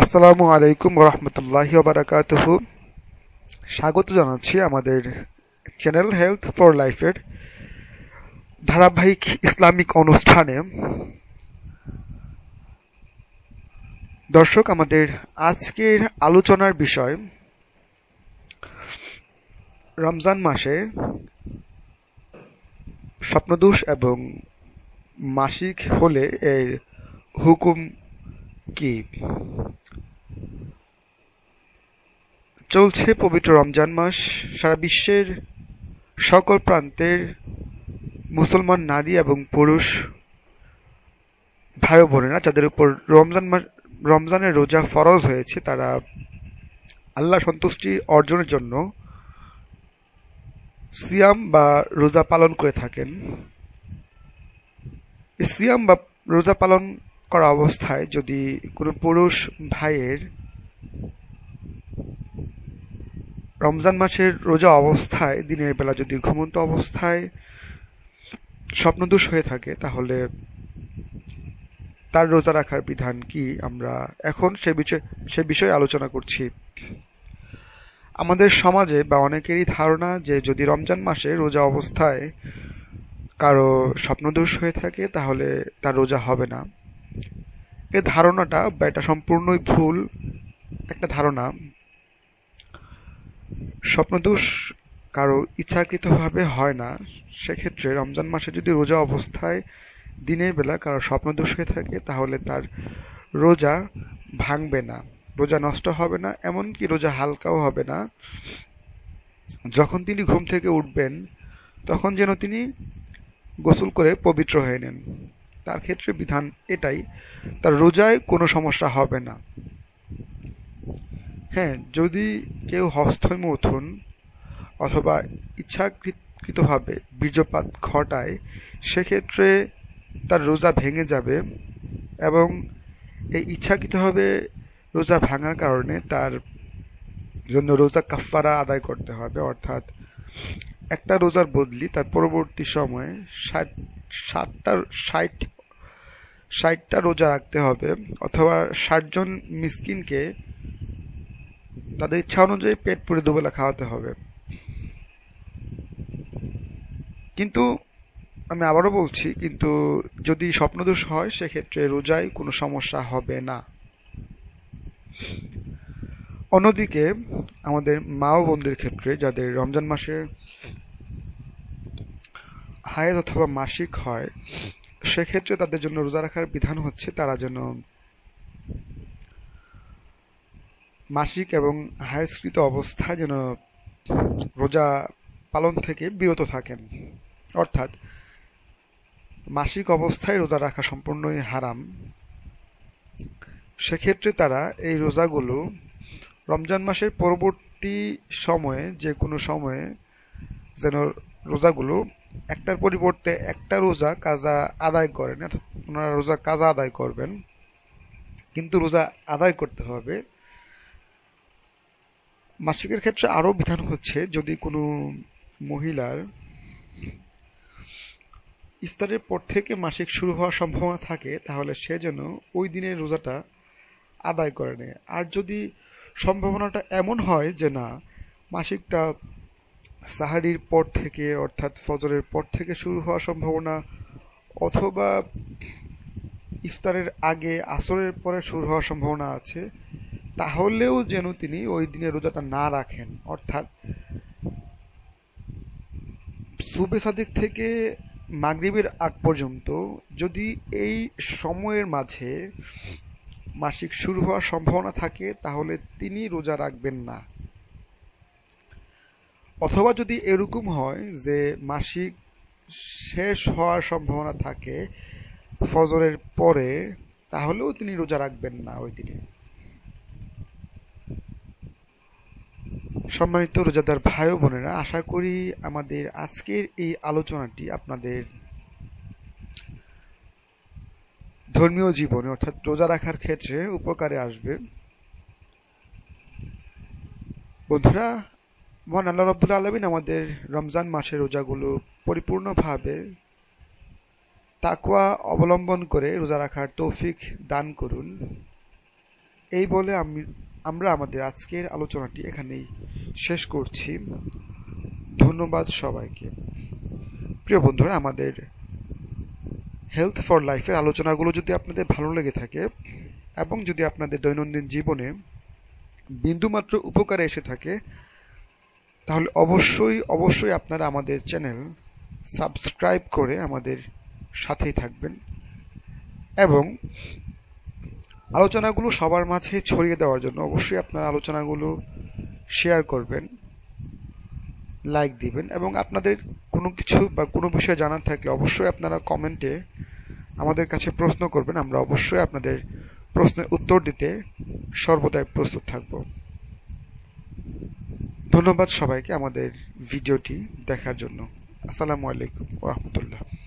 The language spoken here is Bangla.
আসসালামু আলাইকুম রহমতুল্লাহ বারাকাতুহ স্বাগত জানাচ্ছি আমাদের চ্যানেল হেলথ ফর লাইফের ধারাবাহিক ইসলামিক অনুষ্ঠানে। দর্শক, আমাদের আজকের আলোচনার বিষয় রমজান মাসে স্বপ্নদোষ এবং মাসিক হলে এর হুকুম কি? চলছে পবিত্র রমজান মাস। সারা বিশ্বের সকল প্রান্তের মুসলমান নারী এবং পুরুষ ভাই বোনেরা যাদের উপর রমজান মাস রমজানের রোজা ফরজ হয়েছে, তারা আল্লাহ সন্তুষ্টি অর্জনের জন্য সিয়াম বা রোজা পালন করে থাকেন। সিয়াম বা রোজা পালন করা অবস্থায় যদি কোনো পুরুষ ভাইয়ের রমজান মাসের রোজা অবস্থায়, দিনের বেলা যদি ঘুমন্ত অবস্থায় স্বপ্নদোষ হয়ে থাকে, তাহলে তার রোজা রাখার বিধান কি? আমরা এখন সে বিষয়ে সে বিষয়ে আলোচনা করছি। আমাদের সমাজে বা অনেকেরই ধারণা যে যদি রমজান মাসে রোজা অবস্থায় কারও স্বপ্নদোষ হয়ে থাকে, তাহলে তার রোজা হবে না। এ ধারণাটা বা এটা সম্পূর্ণই ভুল একটা ধারণা। স্বপ্নদোষ কারও ইচ্ছাকৃতভাবে হয় না, সেক্ষেত্রে রমজান মাসে যদি রোজা অবস্থায় দিনের বেলা কারও স্বপ্নদোষ হয়ে থাকে, তাহলে তার রোজা ভাঙবে না। রোজা নষ্ট হবে না, এমনকি রোজা হালকাও হবে না। যখন তিনি ঘুম থেকে উঠবেন, তখন যেন তিনি গোসল করে পবিত্র হয়ে নেন। তার ক্ষেত্রে বিধান এটাই, তার রোজায় কোনো সমস্যা হবে না। হ্যাঁ যদি কেউ হস্তমৈথুন অথবা ইচ্ছাকৃতভাবে বীর্যপাত ঘটায়, সেক্ষেত্রে তার রোজা ভেঙে যাবে এবং এই ইচ্ছাকৃতভাবে রোজা ভাঙার কারণে তার জন্য রোজা কাফারা আদায় করতে হবে। অর্থাৎ একটা রোজার বদলি তার পরবর্তী সময়ে ষাট ষাটটা ষাট, ষাটটা রোজা রাখতে হবে। অথবা ষাটজন মিসকিনকে তাদের ইচ্ছা অনুযায়ী পেট পুরে দুবেলা খাওয়াতে হবে। কিন্তু আমি আবারও বলছি, কিন্তু যদি স্বপ্নদোষ হয়, সেক্ষেত্রে রোজায় কোনো সমস্যা হবে না। অন্যদিকে, আমাদের মা ও বোনদের ক্ষেত্রে যাদের রমজান মাসে হায়েজ অথবা মাসিক হয়, সেক্ষেত্রে তাদের জন্য রোজা রাখার বিধান হচ্ছে তারা যেন মাসিক এবং হায়স্কৃত অবস্থায় যেন রোজা পালন থেকে বিরত থাকেন। অর্থাৎ, মাসিক অবস্থায় রোজা রাখা সম্পূর্ণই হারাম। সেক্ষেত্রে তারা এই রোজাগুলো রমজান মাসের পরবর্তী সময়ে যে কোনো সময়ে যেন রোজাগুলো একটার পরিবর্তে একটা রোজা কাজা আদায় করেন। অর্থাৎ ওনারা রোজা কাজা আদায় করবেন। কিন্তু রোজা আদায় করতে হবে মাসিকের ক্ষেত্রে আরও বিধান হচ্ছে যদি কোনো মহিলার ইফতারের পর থেকে মাসিক শুরু হওয়ার সম্ভাবনা থাকে, তাহলে সে যেন ওই দিনের রোজাটা আদায় করে নেয়। আর যদি সম্ভাবনাটা এমন হয় যে না, মাসিকটা সাহারির পর থেকে অর্থাৎ ফজরের পর থেকে শুরু হওয়ার সম্ভাবনা অথবা ইফতারের আগে আসরের পরে শুরু হওয়ার সম্ভাবনা আছে তাহলেও যেন তিনি ওই দিনে রোজাটা না রাখেন। অর্থাৎ সুবে সাদিক থেকে মাগরিবের আগ পর্যন্ত যদি এই সময়ের মাঝে মাসিক শুরু হওয়ার সম্ভাবনা থাকে, তাহলে তিনি রোজা রাখবেন না। অথবা যদি এরকম হয় যে মাসিক শেষ হওয়ার সম্ভাবনা থাকে ফজরের পরে, তাহলেও তিনি রোজা রাখবেন না ওই দিনে। সম্মানিত রোজাদার ভাই বোনেরা, আশা করি আমাদের আজকের এই আলোচনাটি আপনাদের ধর্মীয় জীবনে, অর্থাৎ রোজা রাখার ক্ষেত্রে উপকারে আসবে। বন্ধুরা, মহান আল্লাহ রব্বুল আলমিন আমাদের রমজান মাসের রোজাগুলো পরিপূর্ণভাবে তাকুয়া অবলম্বন করে রোজা রাখার তৌফিক দান করুন। এই বলে আমি আমরা আমাদের আজকের আলোচনাটি এখানেই শেষ করছি। ধন্যবাদ সবাইকে। প্রিয় বন্ধুরা, আমাদের হেলথ ফর লাইফের আলোচনাগুলো যদি আপনাদের ভালো লেগে থাকে এবং যদি আপনাদের দৈনন্দিন জীবনে বিন্দুমাত্র উপকারে এসে থাকে, তাহলে অবশ্যই অবশ্যই আপনারা আমাদের চ্যানেল সাবস্ক্রাইব করে আমাদের সাথেই থাকবেন। এবং আলোচনাগুলো সবার মাঝে ছড়িয়ে দেওয়ার জন্য অবশ্যই আপনারা আলোচনাগুলো শেয়ার করবেন লাইক দিবেন এবং আপনাদের কোনো কিছু বা কোনো বিষয় জানার থাকলে অবশ্যই আপনারা কমেন্টে আমাদের কাছে প্রশ্ন করবেন, আমরা অবশ্যই আপনাদের প্রশ্নের উত্তর দিতে সর্বদাই প্রস্তুত থাকব। ধন্যবাদ সবাইকে আমাদের ভিডিওটি দেখার জন্য। আসসালামু আলাইকুম রহমতুল্লাহ।